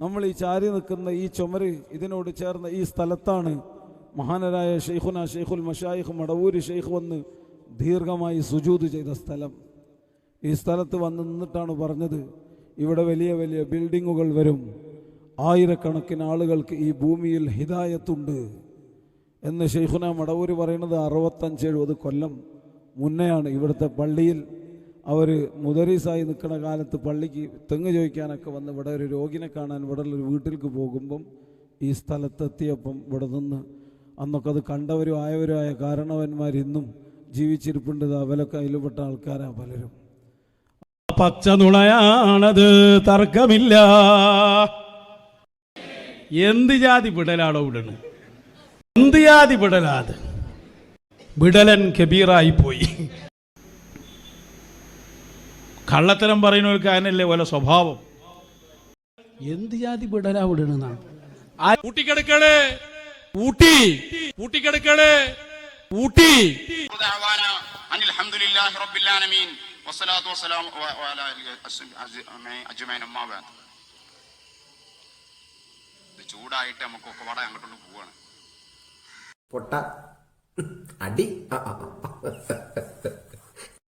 നമ്മൾ ഈ ചാരി നിൽക്കുന്ന ഈ ചുമര് ഇതിനോട് ചേർന്ന ഈ സ്ഥലത്താണ് മഹാനരായ ഷെയ്ഖുന ഷെയ്ഖുൽ മഷായിഖ് മടവൂര് ഷെയ്ഖ് വന്ന് ദീർഘമായി സുജൂത് ചെയ്ത സ്ഥലം. ഈ സ്ഥലത്ത് വന്ന് നിന്നിട്ടാണ് പറഞ്ഞത് ഇവിടെ വലിയ വലിയ ബിൽഡിങ്ങുകൾ വരും. ആയിരക്കണക്കിന് ആളുകൾക്ക് ഈ ഭൂമിയിൽ ഹിദായത്തുണ്ട്. എന്ന് ഷെയ്ഖുന മടവൂര് പറയുന്നത് അറുപത്തഞ്ച് എഴുപത് കൊല്ലം മുന്നെയാണ് ഇവിടുത്തെ പള്ളിയിൽ അവർ മുദരീസായി നിൽക്കുന്ന കാലത്ത് പള്ളിക്ക് തെങ്ങ് ചോദിക്കാനൊക്കെ വന്ന് ഇവിടെ ഒരു രോഗിനെ കാണാൻ ഇവിടെ ഒരു വീട്ടിലേക്ക് പോകുമ്പം ഈ സ്ഥലത്തെത്തിയപ്പം ഇവിടെ നിന്ന് അന്നൊക്കെ അത് കണ്ടവരും ആയവരുമായ ആയ കാരണവന്മാർ ഇന്നും ജീവിച്ചിരിപ്പുണ്ട്. അവലൊക്കെ അതിൽപ്പെട്ട ആൾക്കാരാ പലരും. പച്ച നുണയാണത് തർക്കമില്ല. എന്ത് ജാതി വിടലാണോ വിടണ് എന്ത് ജാതി വിടലാത് വിടലൻ കബീറായി പോയി. കള്ളത്തരം പറയുന്ന ഒരു അതിനല്ലേ ഓല സ്വഭാവം? എന്ത് ജാതി വിടലാ വിടണെന്നാണ് ഊട്ടിക്കെടുക്കണേ. ഊട്ടി. ഊട്ടിക്കെടുക്കണേ. ഊട്ടി. ചൂടായിട്ട് നമുക്കൊക്കെ വട അങ്ങോട്ടുള്ള പോവാണ്. പൊട്ട. അടി.